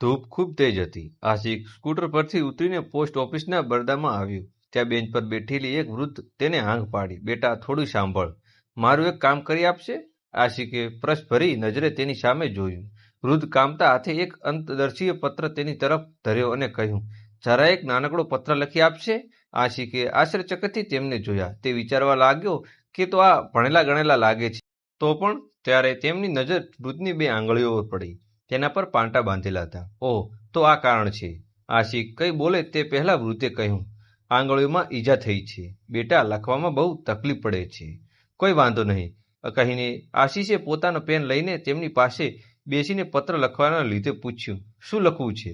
ધૂપ ખૂબ તેજ હતી. આશિક સ્કૂટર પરથી ઉતરીને પોસ્ટ ઓફિસના બરડામાં આવ્યું. ત્યાં બેન્ચ પર બેઠેલી એક વૃદ્ધ તેને આંખ પાડી. બેટા, થોડું સાંભળ. મારું એક કામ કરી આપશે? આશિકે પ્રશ ભરી નજરે તેની સામે જોયું. વૃદ્ધ કામતા હાથે એક અંતદર્શીય પત્ર તેની તરફ ધર્યો અને કહ્યું, જરા એક નાનકડો પત્ર લખી આપશે? આશિકે આશ્ચર્યચકથી તેમને જોયા. તે વિચારવા લાગ્યો કે તો આ ભણેલા ગણેલા લાગે છે. તો પણ ત્યારે તેમની નજર વૃદ્ધની બે આંગળીઓ પર પડી. તેના પર પાંટા બાંધેલા હતા. ઓહ, તો આ કારણ છે. આશી કંઈ બોલે તે પહેલા વૃદ્ધે કહ્યું, આંગળીઓમાં ઈજા થઈ છે. બેટા, લખવામાં બહુ તકલીફ પડે છે. કોઈ વાંધો નહીં. કહીને આશીષે પોતાનો પેન લઈને તેમની પાસે બેસીને પત્ર લખવાના લીધે પૂછ્યું, શું લખવું છે?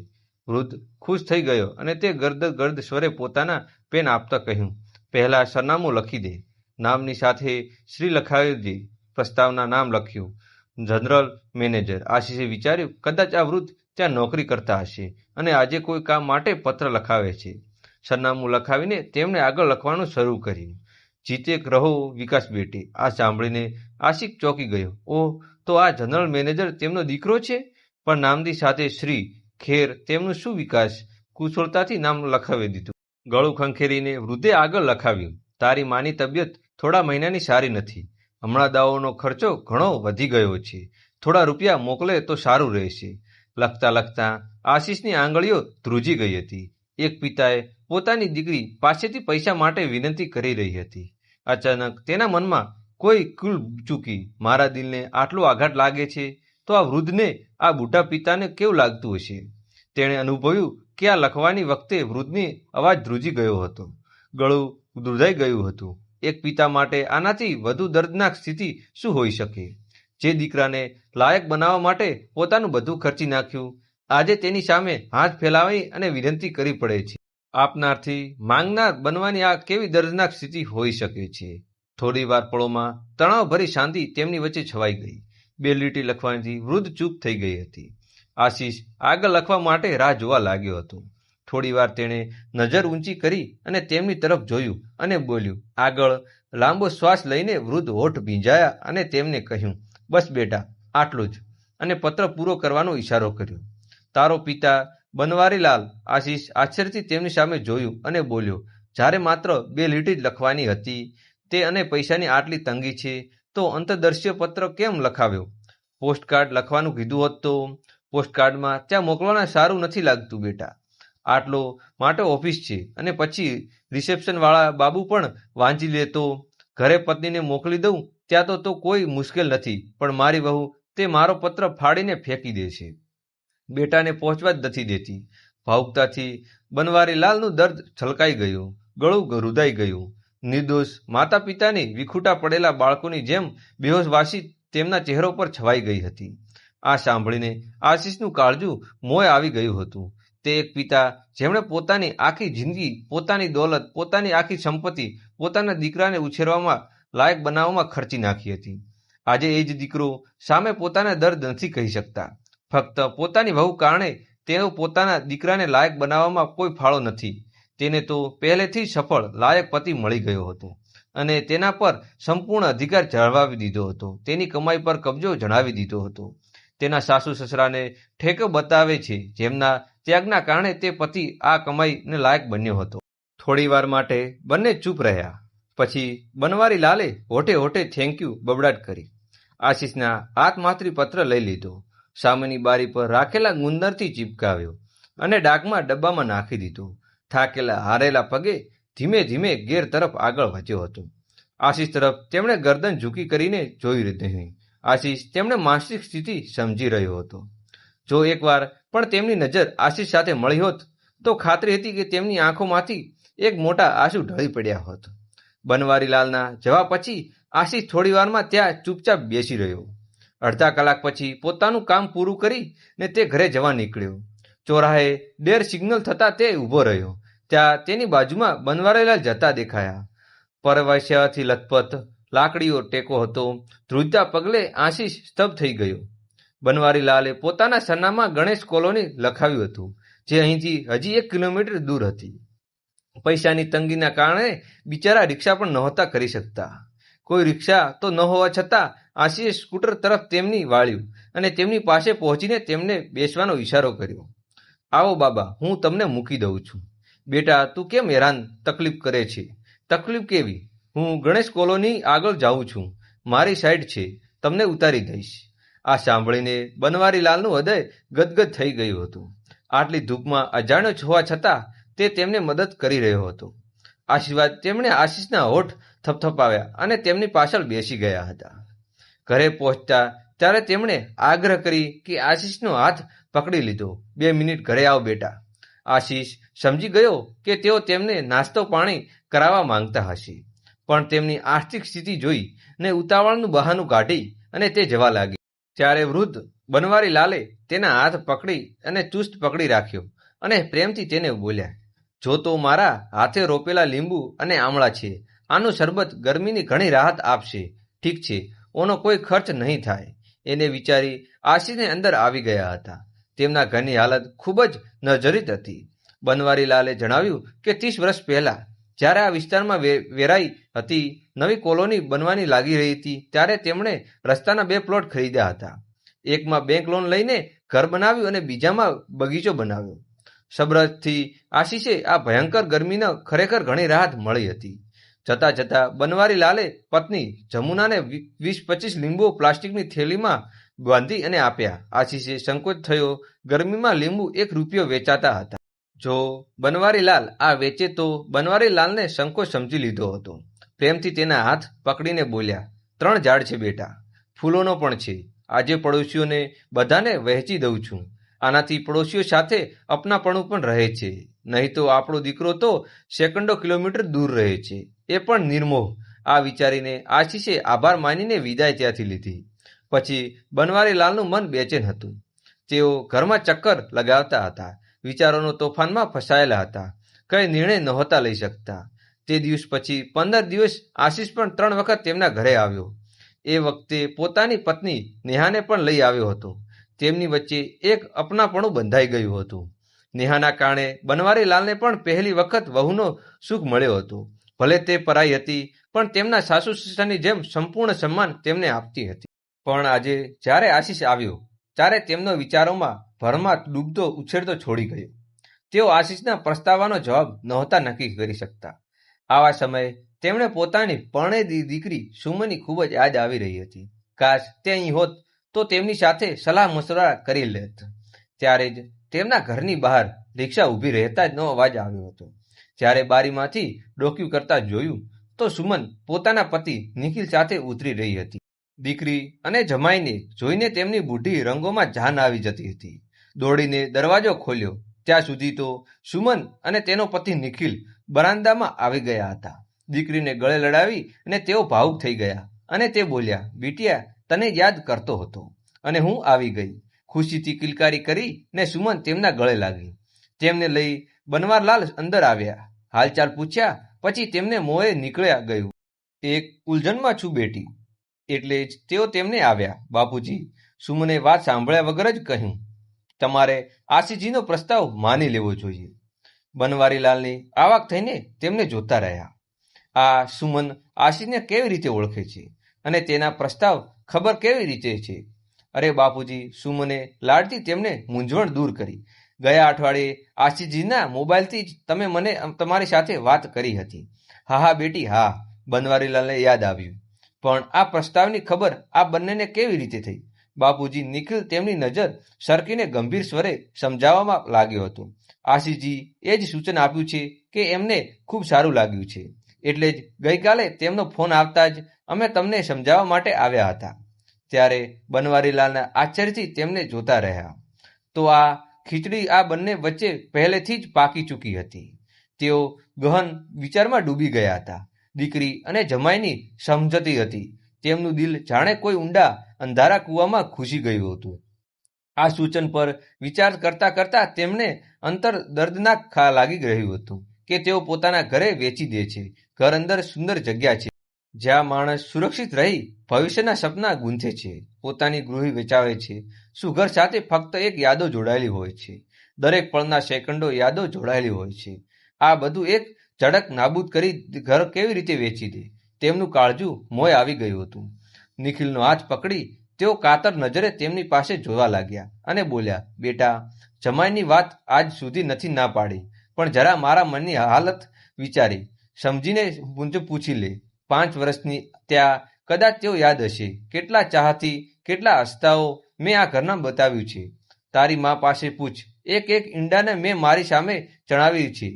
વૃદ્ધ ખુશ થઈ ગયો અને તે ગર્દ ગર્દ સ્વરે પોતાના પેન આપતા કહ્યું, પહેલા સરનામું લખી દે. નામની સાથે શ્રી લખાવી દે. પ્રસ્તાવના નામ લખ્યું જનરલ મેનેજર આશીષે વિચાર્યું, કદાચ આ વૃદ્ધ ત્યાં નોકરી કરતા હશે અને આજે કોઈ કામ માટે પત્ર લખાવે છે. સરનામું લખાવીને તેમણે આગળ લખવાનું શરૂ કર્યું. જીતે રહો વિકાસ બેટી. આ સાંભળીને આશિક ચોંકી ગયો. ઓહ, તો આ જનરલ મેનેજર તેમનો દીકરો છે? પણ નામની સાથે શ્રી ખેર તેમનું શું વિકાસ? કુશળતાથી નામ લખાવી દીધું. ગળું ખંખેરીને વૃદ્ધે આગળ લખાવ્યું, તારી માની તબિયત થોડા મહિનાની સારી નથી. હમણાં દાવોનો ખર્ચો ઘણો વધી ગયો છે. થોડા રૂપિયા મોકલે તો સારું રહેશે. લખતા લખતા આશીષની આંગળીઓ ધ્રુજી ગઈ હતી. એક પિતાએ પોતાની દીકરી પાસેથી પૈસા માટે વિનંતી કરી રહી હતી. અચાનક તેના મનમાં કોઈ કુલ ચૂકી. મારા દિલને આટલો આઘાત લાગે છે તો આ વૃદ્ધને, આ બુઢા પિતાને કેવું લાગતું હશે? તેણે અનુભવ્યું કે આ લખવાની વખતે વૃદ્ધની અવાજ ધ્રુજી ગયો હતો. ગળું ધ્રુજાઈ ગયું હતું. એક પિતા માટે આનાથી વધુ દર્દનાક સ્થિતિ શું હોઈ શકે? જે દીકરાને લાયક બનાવવા માટે પોતાનું બધું ખર્ચી નાખ્યું. આજે તેની સામે હાથ ફેલાવી અને વિનંતી કરવી પડે છે. આપનારથી માંગનાર બનવાની આ કેવી દર્દનાક સ્થિતિ હોઈ શકે છે? થોડી વાર પળોમાં તણાવભરી શાંતિ તેમની વચ્ચે છવાઈ ગઈ. બે લીટી લખવાથી વૃદ્ધ ચૂપ થઈ ગઈ હતી. આશીષ આગળ લખવા માટે રાહ જોવા લાગ્યો હતો. થોડીવાર તેણે નજર ઊંચી કરી અને તેમની તરફ જોયું અને બોલ્યું, આગળ લાંબો શ્વાસ લઈને વૃદ્ધ હોઠ ભીંજાયા અને તેમને કહ્યું, બસ બેટા, આટલું જ. અને પત્ર પૂરો કરવાનો ઈશારો કર્યો. તારો પિતા બનવારીલાલ આશીષ આશ્ચર્યથી તેમની સામે જોયું અને બોલ્યો, જ્યારે માત્ર બે લીટી જ લખવાની હતી, તે અને પૈસાની આટલી તંગી છે, તો અંતર્દર્શીય પત્ર કેમ લખાવ્યો? પોસ્ટકાર્ડ લખવાનું કીધું હોત તો? પોસ્ટકાર્ડમાં ત્યાં મોકલવાના સારું નથી લાગતું બેટા. આટલો માટે ઓફિસ છે. અને પછી રિસેપ્શનવાળા બાબુ પણ વાંચી લેતો ઘરે પત્નીને મોકલી દઉં, ત્યાં તો તો કોઈ મુશ્કેલ નથી, પણ મારી વહુ તે મારો પત્ર ફાડીને ફેંકી દે છે. બેટાને પહોંચવા જ નથી દેતી. ભાવુકતાથી બનવારીલાલનું દર્દ છલકાઈ ગયું, ગળું રૂધાઈ ગયું. નિર્દોષ માતા પિતાની વિખૂટા પડેલા બાળકોની જેમ બેહોશવાસી તેમના ચહેરા પર છવાઈ ગઈ હતી. આ સાંભળીને આશીષનું કાળજું મોય આવી ગયું હતું. તે એક પિતા, જેમણે પોતાની આખી જિંદગી, પોતાની દોલત, પોતાની આખી સંપત્તિ, પોતાના દીકરાને ઉછેરવામાં લાયક બનાવવામાં ખર્ચી નાખી હતી. આજે એ જ દીકરો સામે પોતાના દર્દ નથી કહી શકતા. ફક્ત પોતાની વહુ કારણે તેનો પોતાના દીકરાને લાયક બનાવવામાં કોઈ ફાળો નથી. તેને તો પહેલેથી સફળ, લાયક પતિ મળી ગયો હતો અને તેના પર સંપૂર્ણ અધિકાર જણાવી દીધો હતો. તેની કમાઈ પર કબજો જણાવી દીધો હતો. તેના સાસુ સસરાને ઠેકો બતાવે છે, જેમના ત્યાગના કારણે તે પતિ આ કમાઈને લાયક બન્યો હતો. થોડી વાર માટે બંને ચૂપ રહ્યા. પછી બનવારી લાલે હોટે હોટે થેન્ક યુ બબડાટ કરી. આશીષના આત્માત્રી પત્ર લઈ લીધો. સામેની બારી પર રાખેલા ગુંદરથી ચીપકાવ્યો અને ડાકમાં ડબ્બામાં નાખી દીધો. થાકેલા હારેલા પગે ધીમે ધીમે ગેર તરફ આગળ વધ્યો હતો. આશીષ તરફ તેમણે ગરદન ઝૂકી કરીને જોઈ નહીં. આશીષ તેમણે માનસિક સ્થિતિ સમજી રહ્યો હતો. જો એકવાર પણ તેમની નજર આશીષ સાથે મળી હોત, તો ખાતરી હતી કે તેમની આંખોમાંથી એક મોટા આંસુ ઢળી પડ્યા હોત. બનવારીલાલના જવા પછી આશીષ થોડીવારમાં ત્યાં ચૂપચાપ બેસી રહ્યો. અડધા કલાક પછી પોતાનું કામ પૂરું કરી ને તે ઘરે જવા નીકળ્યો. ચોરાહે ડેર સિગ્નલ થતાં તે ઊભો રહ્યો. ત્યાં તેની બાજુમાં બનવારીલાલ જતા દેખાયા. પરવશ્યથી લથપથ લાકડીઓ ટેકો હતો. ધ્રુજતા પગલે આશીષ સ્તબ્ધ થઈ ગયો. બનવારીલાલે પોતાના સરનામાં ગણેશ કોલોની લખાવ્યું હતું, જે અહીંથી હજી એક કિલોમીટર દૂર હતી. પૈસાની તંગીના કારણે બિચારા રિક્ષા પણ નહોતા કરી શકતા. કોઈ રિક્ષા તો ન હોવા છતાં આશીષે સ્કૂટર તરફ તેમની વાળ્યું અને તેમની પાસે પહોંચીને તેમને બેસવાનો ઈશારો કર્યો. આવો બાબા, હું તમને મૂકી દઉં છું. બેટા, તું કેમ હેરાન, તકલીફ કરે છે? તકલીફ કેવી? હું ગણેશ કોલોની આગળ જાઉં છું. મારી સાઈડ છે. તમને ઉતારી દઈશ. આ સાંભળીને બનવારીલાલનું હૃદય ગદગદ થઈ ગયું હતું. આટલી ધૂપમાં અજાણ્યો હોવા છતાં તે તેમને મદદ કરી રહ્યો હતો. આશીર્વાદ તેમણે આશીષના હોઠ થપથપાવ્યા અને તેમની પાછળ બેસી ગયા હતા. ઘરે પહોંચતા ત્યારે તેમણે આગ્રહ કરી કે આશીષનો હાથ પકડી લીધો. બે મિનિટ ઘરે આવ બેટા. આશીષ સમજી ગયો કે તેઓ તેમને નાસ્તો પાણી કરાવવા માંગતા હશે. પણ તેમની આર્થિક સ્થિતિ જોઈ ને ઉતાવળનું બહાનું કાઢી અને તે જવા લાગી. ત્યારે વૃદ્ધ બનવારી લાલે તેના હાથ પકડી અને ચુસ્ત પકડી રાખ્યો અને પ્રેમથી તેને બોલ્યા, જો તો મારા હાથે રોપેલા લીંબુ અને આમળા છે. આનું શરબત ગરમીની ઘણી રાહત આપશે. ઠીક છે, ઓનો કોઈ ખર્ચ નહીં થાય. એને વિચારી આશીને અંદર આવી ગયા હતા. તેમના ઘરની હાલત ખૂબ જ નજરિત હતી. બનવારીલાલે જણાવ્યું કે ત્રીસ વર્ષ પહેલા જ્યારે આ વિસ્તારમાં વેરાઈ હતી, નવી કોલોની બનવાની લાગી રહી હતી, ત્યારે તેમણે રસ્તાના બે પ્લોટ ખરીદ્યા હતા. એકમાં બેંક લોન લઈને ઘર બનાવ્યું અને બીજામાં બગીચો બનાવ્યો. સબરજથી આશીષે આ ભયંકર ગરમીને ખરેખર ઘણી રાહત મળી હતી. જતા જતા બનવારી લાલે પત્ની જમુનાને વીસ પચીસ લીંબુ પ્લાસ્ટિકની થેલીમાં બાંધી અને આપ્યા. આશીષે સંકોચ થયો. ગરમીમાં લીંબુ એક રૂપિયો વેચાતા હતા. જો બનવારીલાલ આ વેચે તો બનવારીલાલને સંકોચ સમજી લીધો હતો. પ્રેમથી તેના હાથ પકડીને બોલ્યા, ત્રણ ઝાડ છે બેટા, ફૂલોનો પણ છે. આજે પડોશીઓને બધાને વહેંચી દઉં છું. આનાથી પડોશીઓ સાથે અપનાપણું પણ રહે છે. નહીં તો આપણો દીકરો તો સેકન્ડો કિલોમીટર દૂર રહે છે. એ પણ નિર્મોહ. આ વિચારીને આશીષે આભાર માનીને વિદાય ત્યાંથી લીધી. પછી બનવારીલાલનું મન બેચેન હતું. તેઓ ઘરમાં ચક્કર લગાવતા હતા. વિચારોનો તોફાનમાં ફસાયેલા હતા. કઈ નિર્ણય નહોતા લઈ શકતા. તે દિવસ પછી પંદર દિવસ આશીષ પણ ત્રણ વખત તેમના ઘરે આવ્યો. એ વખતે પોતાની પત્ની નેહાને પણ લઈ આવ્યો હતો. તેમની વચ્ચે એક અપનાપણું બંધાઈ ગયું હતું. નેહાના કારણે બનવારીલાલને પણ પહેલી વખત વહુનો સુખ મળ્યો હતો. ભલે તે પરાઈ હતી, પણ તેમના સાસુ સસરાની જેમ સંપૂર્ણ સન્માન તેમને આપતી હતી. પણ આજે જ્યારે આશીષ આવ્યો, ત્યારે તેમનો વિચારોમાં ભરમાં ડૂબતો ઉછેરતો છોડી ગયો. તેઓ આશીષના પ્રસ્તાવવાનો જવાબ નહોતા નક્કી કરી શકતા. આવા સમયે તેમણે પોતાની પરણેલી દીકરી સુમનની ખૂબ જ યાદ આવી રહી હતી. કાશ તે અહીં હોત તો તેમની સાથે સલાહ મશવરા કરી લેત. ત્યારે જ તેમના ઘરની બહાર રિક્ષા ઊભી રહેતા જ નો અવાજ આવ્યો હતો. જ્યારે બારીમાંથી ડોક્યુ કરતા જોયું તો સુમન પોતાના પતિ નિખિલ સાથે ઉતરી રહી હતી. દીકરી અને જમાઈને જોઈને તેમની બુઢી રંગોમાં જાન આવી જતી હતી. દોડીને દરવાજો ખોલ્યો. ત્યાં સુધી તો સુમન અને તેનો પતિ નિખિલ બરાંદામાં આવી ગયા હતા. દીકરીને ગળે લડાવી અને તેઓ ભાવુક થઈ ગયા અને તે બોલ્યા, બીટિયા, તને યાદ કરતો હતો અને હું આવી ગઈ. ખુશીથી કિલકારી કરી ને સુમન તેમના ગળે લાગી. તેમને લઈ બનવારલાલ અંદર આવ્યા. હાલચાલ પૂછ્યા, પછી તેમને મોંએ નીકળ્યા ગયું. એક ઉલઝનમાં છું બેટી. એટલે જ તેઓ તેમને આવ્યા. બાપુજી, સુમને વાત સાંભળ્યા વગર જ કહ્યું તમારે આશીજીનો પ્રસ્તાવ માની લેવો જોઈએ. બનવારીલાલની આવાક થઈને તેમને જોતા રહ્યા. આ સુમન આશીને કેવી રીતે ઓળખે છે? અને તેના પ્રસ્તાવ ખબર કેવી રીતે છે? અરે બાપુજી, સુમને લાડતી તેમને મૂંઝવણ દૂર કરી. ગયા અઠવાડિયે આશીજીના મોબાઈલથી જ તમે મને તમારી સાથે વાત કરી હતી. હા હા, બેટી, હા, બનવારીલાલને યાદ આવ્યું. પણ આ પ્રસ્તાવની ખબર આ બંનેને કેવી રીતે થઈ? બાપુજી નિખિલ તેમની નજર સરકીને ગંભીર સ્વરે સમજાવવામાં લાગ્યો હતો. આશીજી એ જ સૂચન આપ્યું છે કે એમને ખૂબ સારું લાગ્યું છે. એટલે જ ગઈકાલે તેમનો ફોન આવતા જ અમે તમને સમજાવવા માટે આવ્યા હતા. ત્યારે બનવારીલાલના આશ્ચર્યથી તેમને જોતા રહ્યા. તો આ ખીચડી આ બંને વચ્ચે પહેલેથી જ પાકી ચૂકી હતી. તેઓ ગહન વિચારમાં ડૂબી ગયા હતા. દીકરી અને જમાઈની સમજતી હતી. તેમનું દિલ જાણે કોઈ ઊંડા અંધારા કૂવામાં ઘૂસી ગયું હતું. આ સૂચન પર વિચાર કરતા કરતા તેમને અંતર દર્દનાક ખા લાગી રહ્યું હતું કે તેઓ પોતાના ઘરે વેચી દે છે. ઘર અંદર સુંદર જગ્યા છે. જ્યાં માણસ સુરક્ષિત રહી ભવિષ્યના સપના ગૂંથે છે. પોતાની ગૃહી વેચાવે છે. શું ઘર સાથે ફક્ત એક યાદો જોડાયેલી હોય છે. દરેક પળના સેકન્ડો યાદો જોડાયેલી હોય છે. આ બધું એક ઝડક નાબૂદ કરી ઘર કેવી રીતે વેચી દે? તેમનું કાળજું મોય આવી ગયું હતું. નિખિલનો હાથ પકડી તેઓ કાતર નજરે તેમની પાસે જોવા લાગ્યા અને બોલ્યા, બેટા, જમાઈની વાત આજ સુધી નથી ના પાડી, પણ જરા મારા મનની હાલત વિચારી, સમજીને મુંજ પૂછી લે. પાંચ વર્ષની ત્યાં કદાચ તેઓ યાદ હશે. કેટલા ચાહથી કેટલા હસ્તાઓ મેં આ ઘરના બતાવ્યું છે. તારી મા પાસે પૂછ. એક એક ઈંડાને મેં મારી સામે જણાવ્યું છે.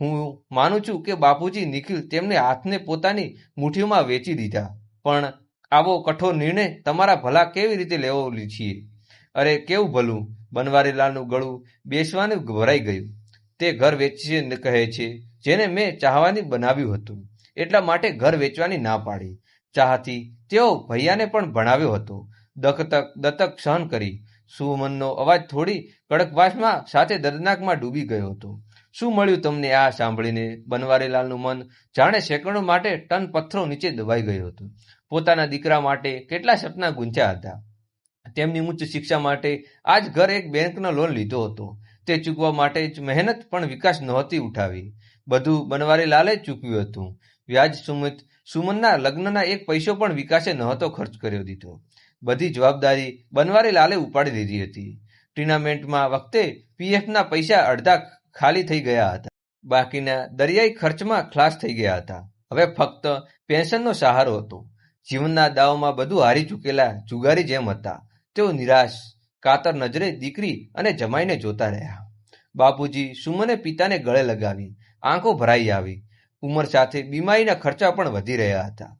હું માનું છું કે બાપુજી નિખિલ તેમને હાથને પોતાની મુઠ્ઠીમાં વેચી દીધા. પણ આવો કઠોર નિર્ણય તમારા ભલા કેવી રીતે લેવો છીએ? અરે કેવું ભલું? બનવારીલાલનું ગળું બેસવાનું ભરાઈ ગયું. તે ઘર વેચીએ કહે છે, જેને મેં ચાહવાની બનાવ્યું હતું. એટલા માટે ઘર વેચવાની ના પાડી. ચાહતી તેઓ ભૈયાને પણ ભણાવ્યો હતો. દખતક, દત્તક સહન કરી. સુમનનો અવાજ થોડી કડકવાસમાં સાથે દર્દનાકમાં ડૂબી ગયો હતો. શું મળ્યું તમને આ સાંભળીને? બનવારીલાલનું મન જાણે સેકન્ડો માટે ટન પથ્થરો નીચે દબાઈ ગયું હતું. પોતાના દીકરા માટે કેટલા સપના ગુંચ્યા હતા. તેમની ઉચ્ચ શિક્ષા માટે આજ ઘર એક બેંકનો લોન લીધો હતો. તે ચૂકવા માટે જ મહેનત પણ વિકાસ નહોતી ઉઠાવી. બધું બનવારીલાલે ચૂકવ્યું હતું. વ્યાજ સુમિત સુમનના લગ્નના એક પૈસો પણ વિકાસે નહોતો ખર્ચ કર્યો દીધો. બધી જવાબદારી બનવારીલાલે ઉપાડી દીધી હતી. ટુર્નામેન્ટમાં વખતે પીએફના પૈસા અડધા ખાલી થઈ ગયા હતા. બાકીના દરિયાઈ ખર્ચમાં ખલાસ થઈ ગયા હતા. હવે ફક્ત પેન્શનનો સહારો હતો. જીવનના દાવમાં બધું હારી ચૂકેલા જુગારી જેમ હતા. તેઓ નિરાશ, કાતર નજરે દીકરી અને જમાઈને જોતા રહ્યા. બાપુજી સુમને પિતાને ગળે લગાવી, આંખો ભરાઈ આવી. ઉંમર સાથે બીમારીના ખર્ચા પણ વધી રહ્યા હતા.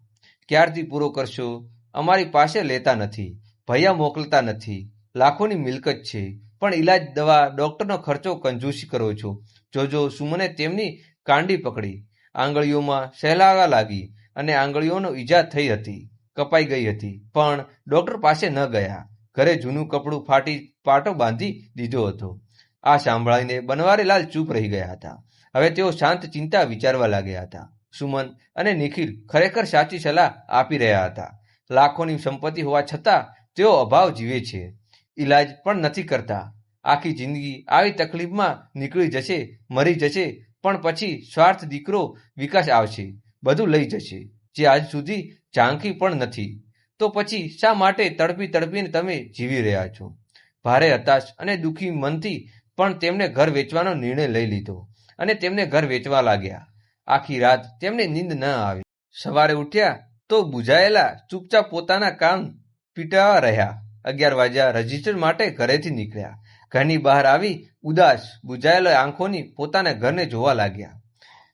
ક્યારથી પૂરો કરશો? અમારી પાસે લેતા નથી, ભૈયા મોકલતા નથી. લાખોની મિલકત છે. પણ ઈલાજ દવા ડોક્ટરનો ખર્ચો કંજૂસી કરો છો. જોજો, સુમને તેમની કાંડી પકડી. આંગળીઓમાં સહેલાવા લાગી અને આંગળીઓનો ઈજા થઈ હતી, કપાઈ ગઈ હતી. પણ ડોક્ટર પાસે ન ગયા. ઘરે જૂનું કપડું ફાટી પાટો બાંધી દીધો હતો. આ સાંભળીને બનવારીલાલ ચૂપ રહી ગયા હતા. હવે તેઓ શાંત ચિંતા વિચારવા લાગ્યા હતા. સુમન અને નિખિલ ખરેખર સાચી સલાહ આપી રહ્યા હતા. લાખોની સંપત્તિ હોવા છતાં તેઓ અભાવ જીવે છે. ઈલાજ પણ નથી કરતા. આખી જિંદગી આવી તકલીફમાં નીકળી જશે, મરી જશે, પણ પછી સ્વાર્થ દીકરો વિકાસ આવશે, બધું લઈ જશે, જે આજ સુધી ઝાંખી પણ નથી. તો પછી શા માટે તડપી તડપીને તમે જીવી રહ્યા છો? ભારે હતાશ અને દુઃખી મનથી પણ તેમણે ઘર વેચવાનો નિર્ણય લઈ લીધો અને તેમને ઘર વેચવા લાગ્યા. આખી રાત તેમને નીંદ ન આવી. સવારે ઉઠ્યા તો બુઝાયેલા ચૂપચાપ પોતાના કામ પીટાવા રહ્યા. અગિયાર વાગ્યા રજિસ્ટર માટે ઘરેથી નીકળ્યા. ઘરની બહાર આવી ઉદાસ બુઝાયેલા આંખોની પોતાના ઘરને જોવા લાગ્યા.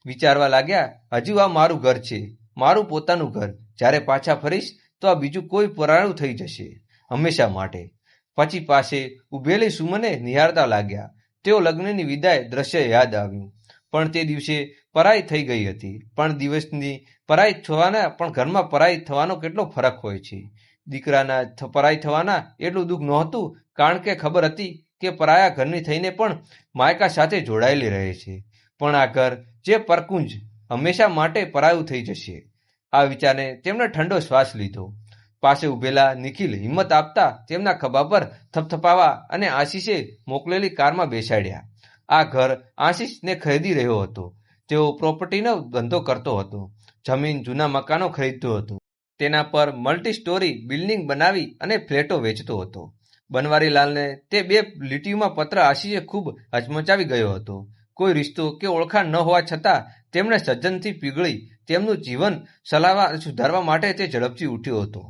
વિચારવા લાગ્યા, હજુ આ મારું ઘર છે. મારું પોતાનું ઘર. જ્યારે પાછા ફરીશ, તો આ બીજું કોઈ પરાણું થઈ જશે. હંમેશા માટે. પછી પાસે ઉભેલી સુમને નિહાળતા લાગ્યા. તેઓ લગ્નની વિદાય દ્રશ્ય યાદ આવ્યું. પણ તે દિવસે પરાઈ થઈ ગઈ હતી. પણ દિવસની પરાઈ થવાના, પણ ઘરમાં પરાઈ થવાનો કેટલો ફરક હોય છે? દીકરાના પરાઈ થવાના એટલું દુઃખ નહોતું, કારણ કે ખબર હતી કે પરાયા ઘરની થઈને પણ માયકા સાથે જોડાયેલી રહે છે. પણ આ ઘર જે પરકુંજ હંમેશા માટે પરાયું થઈ જશે. આ વિચારને તેમણે ઠંડો શ્વાસ લીધો. પાસે ઉભેલા નિખિલ હિંમત આપતા તેમના ખભા પર થપથપાવા અને આશીષે મોકલેલી કારમાં બેસાડ્યા. આ ઘર આશીષને ખરીદી રહ્યો હતો. તેઓ પ્રોપર્ટીનો ધંધો કરતો હતો. જમીન જૂના મકાનો ખરીદતો હતો. તેના પર મલ્ટી સ્ટોરી બિલ્ડિંગ બનાવી અને ફ્લેટો વેચતો હતો. બનવારીલાલને તે બે લીટીઓમાં પત્ર આશીષે ખૂબ હચમચાવી ગયો હતો. કોઈ રિશ્તો કે ઓળખાણ ન હોવા છતાં તેમણે સજ્જનથી પીગળી તેમનું જીવન સલાવા સુધારવા માટે તે ઝડપથી ઉઠ્યો હતો.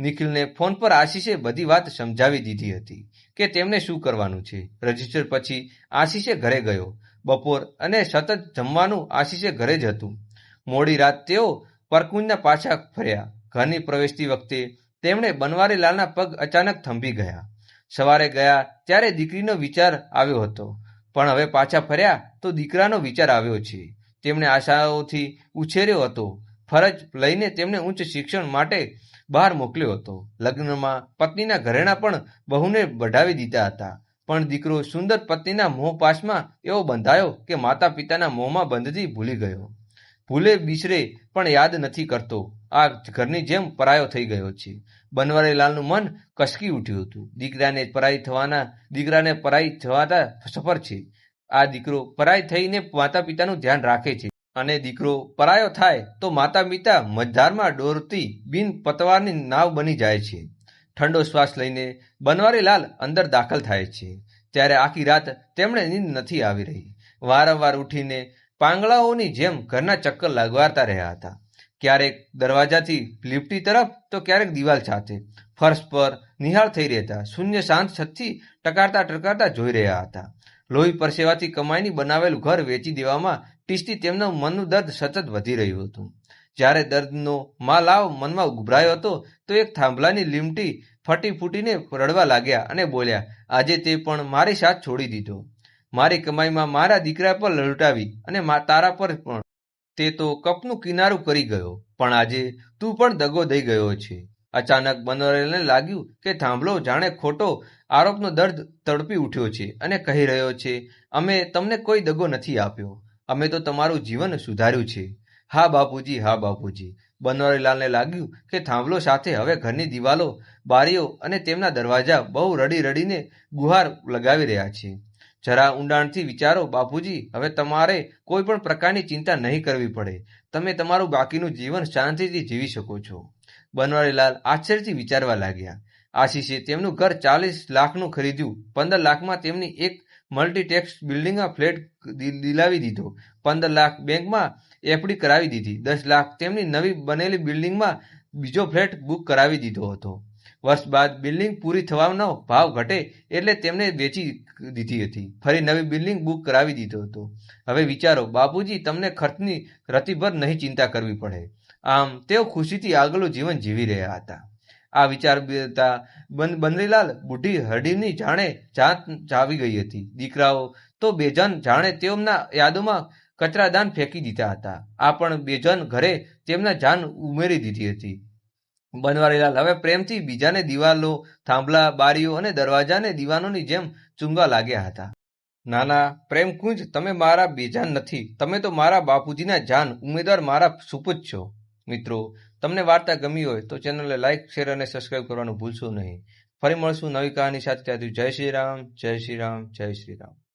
નિખિલને ફોન પર આશીષે બધી વાત સમજાવી દીધી હતી કે તેમને શું કરવાનું છે. રજિસ્ટર પછી આશીષે ઘરે ગયો. બપોર અને સતત જમવાનું આશીષે ઘરે જ હતું. મોડી રાત તેઓ પરકુંજના પાછા ફર્યા. ઘરની પ્રવેશતી વખતે તેમણે બનવારીલાલના પગ અચાનક થંભી ગયા. સવારે ગયા ત્યારે દીકરીનો વિચાર આવ્યો હતો. પણ હવે પાછા ફર્યા તો દીકરાનો વિચાર આવ્યો છે. તેમણે આશાઓથી ઉછેર્યો હતો. ફરજ લઈને તેમને ઉચ્ચ શિક્ષણ માટે બહાર મોકલ્યો હતો. લગ્નમાં પત્નીના ઘરેણા પણ બહુને બઢાવી દીધા હતા. પણ દીકરો સુંદર પત્નીના મોહ પાસમાં એવો બંધાયો કે માતા પિતાના મોહમાં બંધથી ભૂલી ગયો. ભૂલે બિસરે પણ યાદ નથી કરતો. આ ઘરની જેમ પરાયો થઈ ગયો છે. બનવારીલાલનું મન કસકી ઉઠ્યું હતું. દીકરાને પરાઈ થવાના દીકરાને પરાઈ થવાતા સફર છે. આ દીકરો પરાય થઈને માતા પિતાનું ધ્યાન રાખે છે. અને દીકરો પરાયો થાય તો માતા પિતા મજધારમાં દોરતી બિન પતવારની નાવ બની જાય છે. ઠંડો શ્વાસ લઈને બનવારીલાલ અંદર દાખલ થાય છે. ત્યારે આખી રાત તેમણે નીંદ નથી આવી રહી. વારંવાર ઉઠીને પાંગળાઓની જેમ ઘરના ચક્કર લગાડતા રહ્યા હતા. ક્યારેક દરવાજાથી લિફ્ટી તરફ તો ક્યારેક દિવાલ સાથે ફર્શ પર નિહાળ થઈ રહેતા, શૂન્ય શાંત છતથી ટકારતા ટકારતા જોઈ રહ્યા હતા. લોહી પરસેવાથી કમાઈની બનાવેલું ઘર વેચી દેવામાં ટીસથી તેમનું મનનું દર્દ સતત વધી રહ્યું હતું. જ્યારે દર્દનો માલાવ મનમાં ઉભરાયો હતો, તો એક થાંભલાની લીમટી ફટી ફૂટીને રડવા લાગ્યા અને બોલ્યા, આજે તે પણ મારી સાથ છોડી દીધો. મારી કમાઈમાં મારા દીકરા પર લલટાવી અને મા- તારા પર પણ તે તો કપનું કિનારું કરી ગયો, પણ આજે તું પણ દગો દઈ ગયો છે. અચાનક બનોરેલને લાગ્યું કે થાંભલો જાણે ખોટો આરોપનો દર્દ તડપી ઉઠ્યો છે અને કહી રહ્યો છે, અમે તમને કોઈ દગો નથી આપ્યો. અમે તો તમારું જીવન સુધાર્યું છે. હા બાપુજી હા બાપુજી. બનવારીલાલને લાગ્યું કે થાંભલો સાથે હવે ઘરની દિવાલો, બારીઓ અને તેમના દરવાજા બહુ રડી રડીને ગુહાર લગાવી રહ્યા છે. જરા ઊંડાણથી વિચારો, બાપુજી. હવે તમારે કોઈ પણ પ્રકારની ચિંતા નહીં કરવી પડે. તમે તમારું બાકીનું જીવન શાંતિથી જીવી શકો છો. બનવારીલાલ આશ્ચર્યથી વિચારવા લાગ્યા. આશીષે તેમનું ઘર ચાલીસ લાખનું ખરીદ્યું. પંદર લાખમાં તેમની એક મલ્ટીટેક્સ બિલ્ડિંગમાં ફ્લેટ દિલાવી દીધો. પંદર લાખ બેંકમાં એફડી કરાવી દીધી. દસ લાખ તેમની નવી બનેલી બિલ્ડિંગમાં બીજો ફ્લેટ બુક કરાવી દીધો હતો. વર્ષ બાદ બિલ્ડિંગ પૂરી થવાનો ભાવ ઘટે એટલે તેમને વેચી દીધી હતી. ફરી નવી બિલ્ડિંગ બુક કરાવી દીધો હતો. હવે વિચારો, બાપુજી, તમને ખર્ચની રતિભર નહીં ચિંતા કરવી પડે. આમ, તેઓ ખુશીથી આગલું જીવન જીવી રહ્યા હતા. આ વિચાર બંદરીલાલ બુઢી હરડીની જાણે જાત ચાવી ગઈ હતી. દીકરાઓ તો બેજન જાણે તેમના યાદોમાં કચરાદાન ફેંકી દીધા હતા. આ પણ બેજન ઘરે તેમના જાન ઉમેરી દીધી હતી. બનવારીલાલ, હવે પ્રેમથી બીજાને દિવાલો, થાંભલા, બારીઓ અને દરવાજાને દીવાનોની જેમ ચૂંગવા લાગ્યા હતા. નાના પ્રેમકુંજ તમે મારા બેજાન નથી. તમે તો મારા બાપુજીના જાન, ઉમેદવાર મારા સુપુત છો. મિત્રો, તમને વાર્તા ગમી હોય તો ચેનલને લાઇક શેર અને સબસ્ક્રાઇબ કરવાનું ભૂલશો નહીં. ફરી મળશું નવી કહાની સાથે. ત્યાંથી જય શ્રી રામ, જય શ્રી રામ, જય શ્રી રામ.